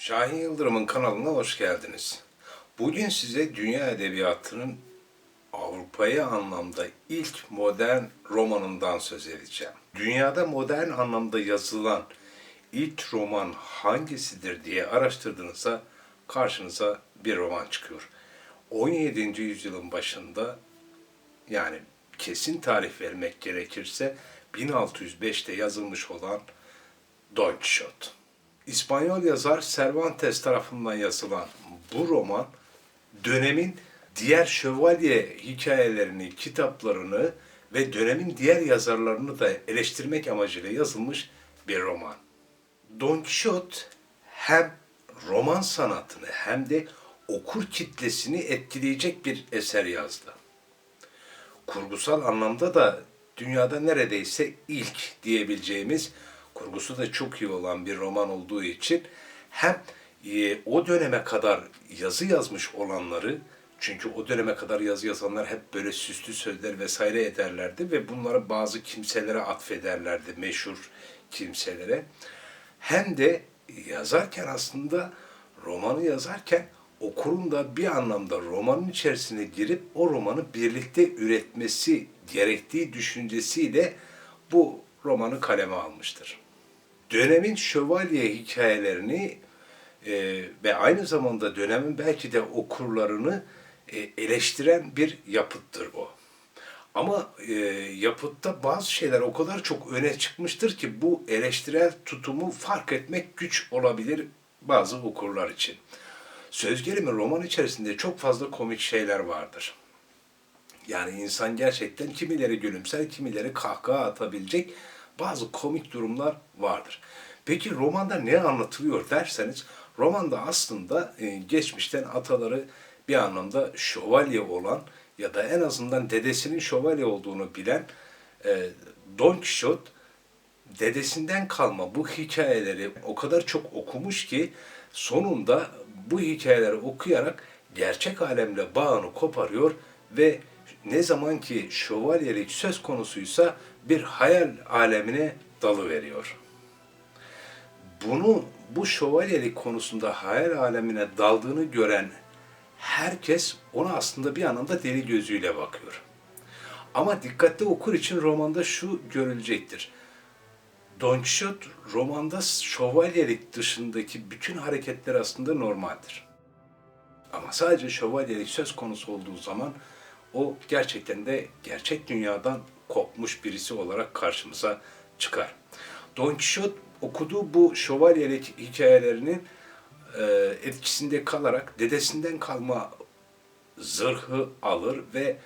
Şahin Yıldırım'ın kanalına hoş geldiniz. Bugün size dünya edebiyatının Avrupa'ya anlamda ilk modern romanından söz edeceğim. Dünyada modern anlamda yazılan ilk roman hangisidir diye araştırdığınızda karşınıza bir roman çıkıyor. 17. yüzyılın başında yani kesin tarih vermek gerekirse 1605'te yazılmış olan Don Quixote. İspanyol yazar Cervantes tarafından yazılan bu roman dönemin diğer şövalye hikayelerini, kitaplarını ve dönemin diğer yazarlarını da eleştirmek amacıyla yazılmış bir roman. Don Quixote hem roman sanatını hem de okur kitlesini etkileyecek bir eser yazdı kurgusal anlamda da dünyada neredeyse ilk diyebileceğimiz kurgusu da çok iyi olan bir roman olduğu için hem e, o döneme kadar yazı yazmış olanları çünkü o döneme kadar yazı yazanlar hep böyle süslü sözler vesaire ederlerdi ve bunları bazı kimselere atfederlerdi, meşhur kimselere. Hem de yazarken aslında romanı yazarken okurun da bir anlamda romanın içerisine girip o romanı birlikte üretmesi gerektiği düşüncesiyle bu romanı kaleme almıştır. Dönemin şövalye hikayelerini e, ve aynı zamanda dönemin belki de okurlarını e, eleştiren bir yapıttır bu. Ama e, yapıtta bazı şeyler o kadar çok öne çıkmıştır ki bu eleştirel tutumu fark etmek güç olabilir bazı okurlar için. Söz gelimi roman içerisinde çok fazla komik şeyler vardır. Yani insan gerçekten kimileri gülümser, kimileri kahkaha atabilecek bazı komik durumlar vardır. Peki romanda ne anlatılıyor derseniz, romanda aslında e, geçmişten ataları bir anlamda şövalye olan ya da en azından dedesinin şövalye olduğunu bilen e, Don Quixote dedesinden kalma bu hikayeleri o kadar çok okumuş ki sonunda bu hikayeleri okuyarak gerçek alemle bağını koparıyor ve ne zaman ki şövalyelik söz konusuysa bir hayal alemine dalı veriyor. Bunu bu şövalyelik konusunda hayal alemine daldığını gören herkes ona aslında bir anlamda deli gözüyle bakıyor. Ama dikkatli okur için romanda şu görülecektir. Don Quixote romanda şövalyelik dışındaki bütün hareketler aslında normaldir. Ama sadece şövalyelik söz konusu olduğu zaman o gerçekten de gerçek dünyadan kopmuş birisi olarak karşımıza çıkar. Don Quixote okuduğu bu şövalyelik hikayelerinin e, etkisinde kalarak dedesinden kalma zırhı alır ve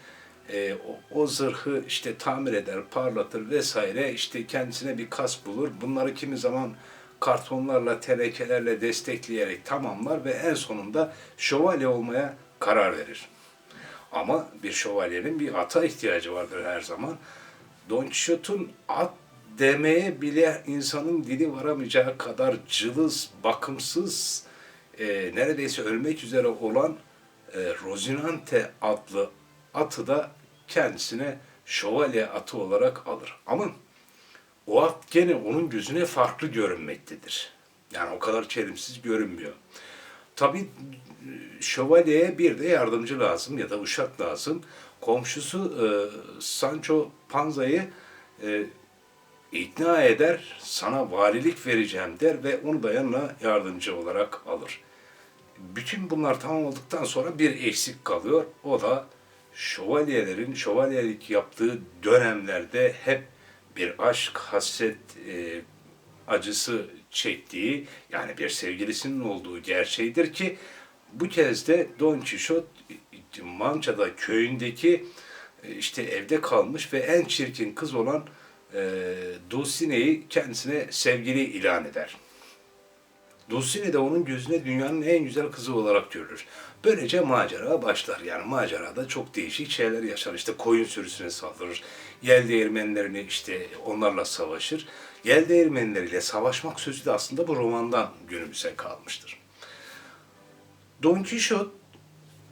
e, o, o zırhı işte tamir eder, parlatır vesaire işte kendisine bir kas bulur. Bunları kimi zaman kartonlarla, telekelerle destekleyerek tamamlar ve en sonunda şövalye olmaya karar verir. Ama bir şövalyenin bir ata ihtiyacı vardır her zaman. Don Quixote'un at demeye bile insanın dili varamayacağı kadar cılız, bakımsız, e, neredeyse ölmek üzere olan e, Rozinante adlı atı da kendisine şövalye atı olarak alır. Ama o at gene onun gözüne farklı görünmektedir. Yani o kadar çelimsiz görünmüyor. Tabi şövalyeye bir de yardımcı lazım ya da uşak lazım. Komşusu e, Sancho Panza'yı e, ikna eder, sana valilik vereceğim der ve onu da yanına yardımcı olarak alır. Bütün bunlar tamam olduktan sonra bir eksik kalıyor. O da şövalyelerin şövalyelik yaptığı dönemlerde hep bir aşk, hasret e, acısı çektiği yani bir sevgilisinin olduğu gerçeğidir ki bu kez de Don Quixote Mança'da köyündeki e, işte evde kalmış ve en çirkin kız olan e, Dulcine'yi kendisine sevgili ilan eder. Dulcine de onun gözüne dünyanın en güzel kızı olarak görülür. Böylece macera başlar. Yani macerada çok değişik şeyler yaşar. İşte koyun sürüsüne saldırır. Yel değirmenlerini işte onlarla savaşır. Yel değirmenleriyle savaşmak sözü de aslında bu romandan günümüze kalmıştır. Don Quixote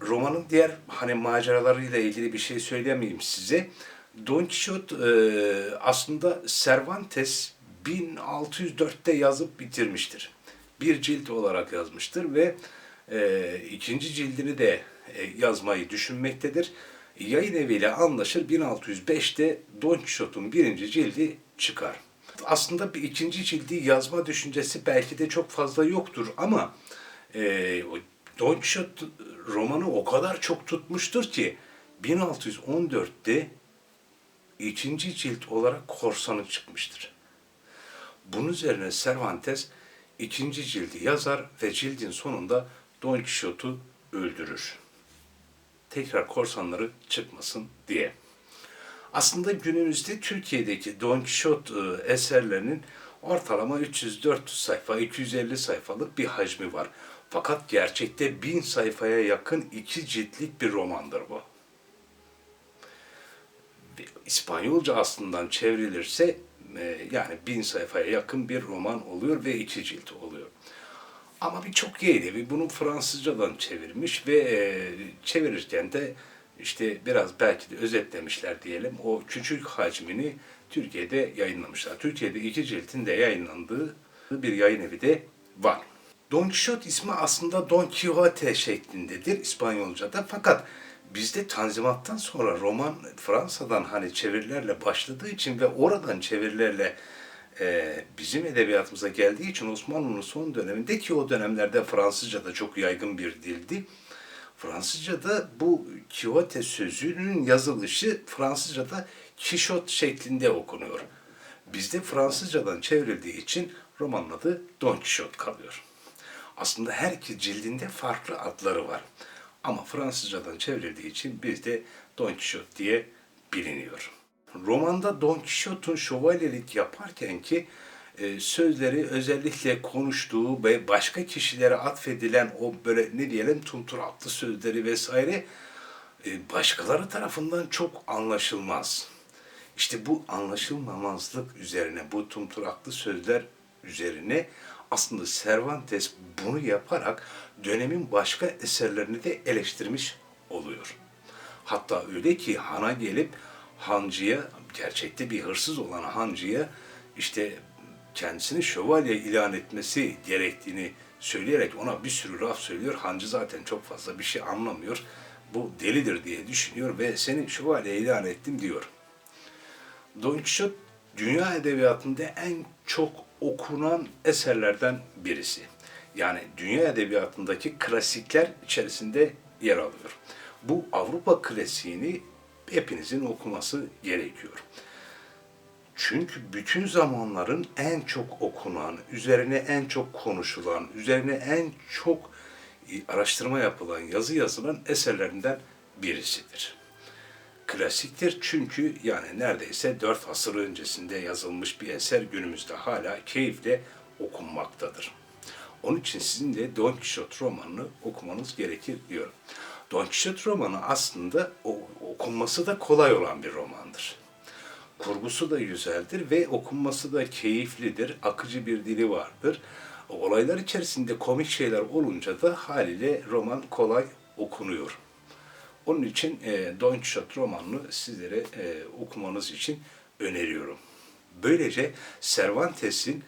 romanın diğer hani maceralarıyla ilgili bir şey söyleyemeyeyim size. Don Quixote e, aslında Cervantes 1604'te yazıp bitirmiştir. bir cilt olarak yazmıştır ve e, ikinci cildini de e, yazmayı düşünmektedir. Yayın eviyle anlaşır 1605'te Don Quixote'un birinci cildi çıkar. Aslında bir ikinci cildi yazma düşüncesi belki de çok fazla yoktur ama e, Don Quixote romanı o kadar çok tutmuştur ki 1614'te ikinci cilt olarak korsanı çıkmıştır. Bunun üzerine Cervantes ikinci cildi yazar ve cildin sonunda Don Quixote'u öldürür. Tekrar korsanları çıkmasın diye. Aslında günümüzde Türkiye'deki Don Quixote e, eserlerinin ortalama 300-400 sayfa, 250 sayfalık bir hacmi var. Fakat gerçekte 1000 sayfaya yakın iki ciltlik bir romandır bu. İspanyolca aslından çevrilirse e, yani bin sayfaya yakın bir roman oluyor ve iki cilt oluyor. Ama birçok yayın evi bunu Fransızcadan çevirmiş ve e, çevirirken de işte biraz belki de özetlemişler diyelim. O küçük hacmini Türkiye'de yayınlamışlar. Türkiye'de iki ciltin de yayınlandığı bir yayın evi de var. Don Quixote ismi aslında Don Quixote şeklindedir İspanyolca'da fakat bizde Tanzimat'tan sonra roman Fransa'dan hani çevirilerle başladığı için ve oradan çevirilerle e, bizim edebiyatımıza geldiği için Osmanlı'nın son döneminde ki o dönemlerde Fransızca da çok yaygın bir dildi. Fransızca'da bu Quixote sözünün yazılışı Fransızca'da Kişot şeklinde okunuyor. Bizde Fransızcadan çevrildiği için romanın adı Don Quixote kalıyor. Aslında her iki cildinde farklı adları var. Ama Fransızcadan çevrildiği için bizde Don Quixote diye biliniyor. Romanda Don Quixote'un şövalyelik yaparken ki e, sözleri özellikle konuştuğu ve başka kişilere atfedilen o böyle ne diyelim tunturaklı sözleri vesaire e, başkaları tarafından çok anlaşılmaz. İşte bu anlaşılmamazlık üzerine, bu tunturaklı sözler üzerine aslında Cervantes bunu yaparak dönemin başka eserlerini de eleştirmiş oluyor. Hatta öyle ki hana gelip hancıya, gerçekte bir hırsız olan hancıya işte kendisini şövalye ilan etmesi gerektiğini söyleyerek ona bir sürü laf söylüyor. Hancı zaten çok fazla bir şey anlamıyor. Bu delidir diye düşünüyor ve seni şövalye ilan ettim diyor. Don Quixote dünya edebiyatında en çok okunan eserlerden birisi. Yani dünya edebiyatındaki klasikler içerisinde yer alıyor. Bu Avrupa klasiğini hepinizin okuması gerekiyor. Çünkü bütün zamanların en çok okunan, üzerine en çok konuşulan, üzerine en çok araştırma yapılan, yazı yazılan eserlerinden birisidir. Klasiktir çünkü yani neredeyse dört asır öncesinde yazılmış bir eser günümüzde hala keyifle okunmaktadır. Onun için sizin de Don Quixote romanını okumanız gerekir diyorum. Don Quixote romanı aslında okunması da kolay olan bir romandır. Kurgusu da güzeldir ve okunması da keyiflidir, akıcı bir dili vardır. Olaylar içerisinde komik şeyler olunca da haliyle roman kolay okunuyor. Onun için e, Don Quixote romanını sizlere e, okumanız için öneriyorum. Böylece Cervantes'in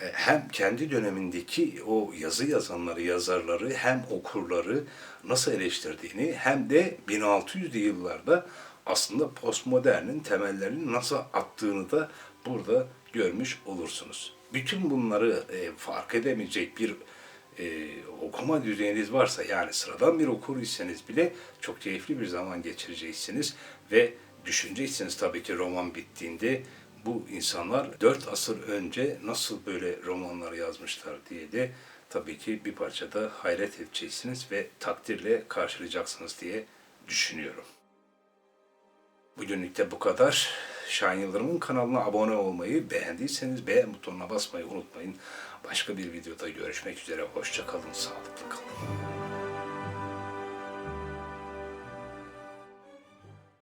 e, hem kendi dönemindeki o yazı yazanları, yazarları hem okurları nasıl eleştirdiğini hem de 1600'lü yıllarda aslında postmodernin temellerini nasıl attığını da burada görmüş olursunuz. Bütün bunları e, fark edemeyecek bir e, okuma düzeyiniz varsa yani sıradan bir okur iseniz bile çok keyifli bir zaman geçireceksiniz ve düşüneceksiniz tabii ki roman bittiğinde bu insanlar dört asır önce nasıl böyle romanlar yazmışlar diye de tabii ki bir parçada hayret edeceksiniz ve takdirle karşılayacaksınız diye düşünüyorum. Bugünlük de bu kadar. Şahin Yıldırım'ın kanalına abone olmayı, beğendiyseniz beğen butonuna basmayı unutmayın. Başka bir videoda görüşmek üzere. Hoşçakalın, sağlıklı kalın.